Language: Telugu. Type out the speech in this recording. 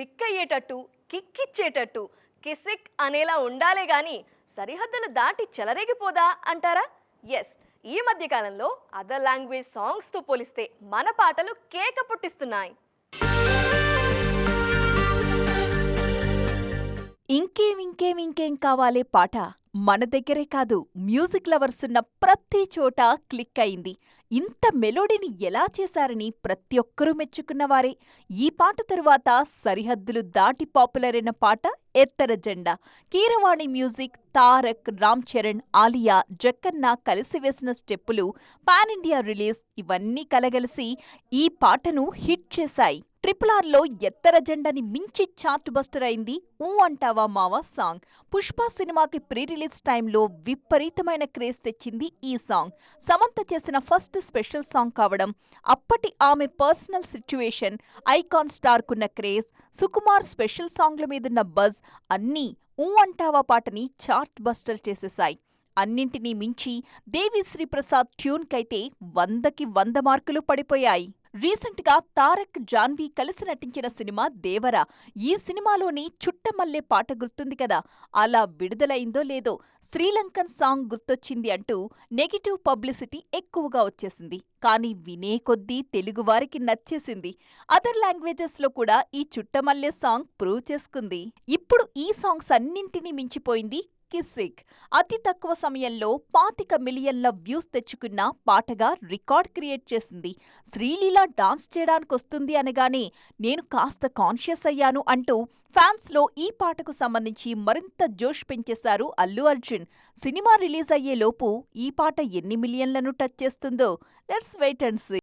పిక్ అయ్యేటట్టు కిక్కిచ్చేటట్టు కిసిక్ అనేలా ఉండాలే గాని సరిహద్దులు దాటి చెలరేగిపోదా అంటారా? ఎస్ ఈ మధ్యకాలంలో అదర్ లాంగ్వేజ్ సాంగ్స్తో పోలిస్తే మన పాటలు కేక పుట్టిస్తున్నాయి. ఇంకేం కావాలే పాట? మన దగ్గరే కాదు మ్యూజిక్ లవర్స్ ఉన్న ప్రతి చోట క్లిక్ అయింది. ఇంత మెలోడీని ఎలా చేశారని ప్రతి ఒక్కరూ మెచ్చుకున్నవారే ఈ పాట తరువాత సరిహద్దులు దాటి పాపులర్ అయిన పాట ఎత్తర జెండా. కీరవాణి మ్యూజిక్ తారక్ రామ్ చరణ్ ఆలియా జక్కన్న కలిసి వేసిన స్టెప్పులు పాన్ ఇండియా రిలీజ్ ఇవన్నీ కలగలిసి ఈ పాటను హిట్ చేశాయి. ట్రిపుల్ ఆర్లో ఎత్తర జెండాని మించి చార్ట్ బస్టర్ అయింది ఊ అంటావా మావా సాంగ్. పుష్ప సినిమాకి ప్రీ రిలీజ్ టైంలో విపరీతమైన క్రేజ్ తెచ్చింది ఈ సాంగ్. సమంత చేసిన ఫస్ట్ స్పెషల్ సాంగ్ కావడం అప్పటి ఆమె పర్సనల్ సిచ్యువేషన్ ఐకాన్ స్టార్కున్న క్రేజ్ సుకుమార్ స్పెషల్ సాంగ్ల మీదున్న బజ్ అన్నీ ఊ అంటావా పాటని చార్ట్ బస్టర్ చేసేశాయి. అన్నింటినీ మించి దేవిశ్రీ ప్రసాద్ ట్యూన్కైతే వందకి వంద మార్కులు పడిపోయాయి. రీసెంట్గా తారక్ జాన్వీ కలిసి నటించిన సినిమా దేవరా. ఈ సినిమాలోని చుట్టమల్లె పాట గుర్తుంది కదా? అలా విడుదలైందో లేదో శ్రీలంకన్ సాంగ్ గుర్తొచ్చింది అంటూ నెగిటివ్ పబ్లిసిటీ ఎక్కువగా వచ్చేసింది. కానీ వినే కొద్దీ తెలుగువారికి నచ్చేసింది. అదర్ లాంగ్వేజెస్లో కూడా ఈ చుట్టమల్లె సాంగ్ ప్రూవ్ చేసుకుంది. ఇప్పుడు ఈ సాంగ్స్ అన్నింటినీ మించిపోయింది కిస్సిక్. అతి తక్కువ సమయంలో పాతిక మిలియన్ల వ్యూస్ తెచ్చుకున్న పాటగా రికార్డ్ క్రియేట్ చేసింది. శ్రీలీల డాన్స్ చేయడానికొస్తుంది అనగానే నేను కాస్త కాన్షియస్ అయ్యాను అంటూ ఫ్యాన్స్లో ఈ పాటకు సంబంధించి మరింత జోష్ పెంచేశారు అల్లు అర్జున్. సినిమా రిలీజ్ అయ్యేలోపు ఈ పాట ఎన్ని మిలియన్లను టచ్ చేస్తుందో. Let's wait and see.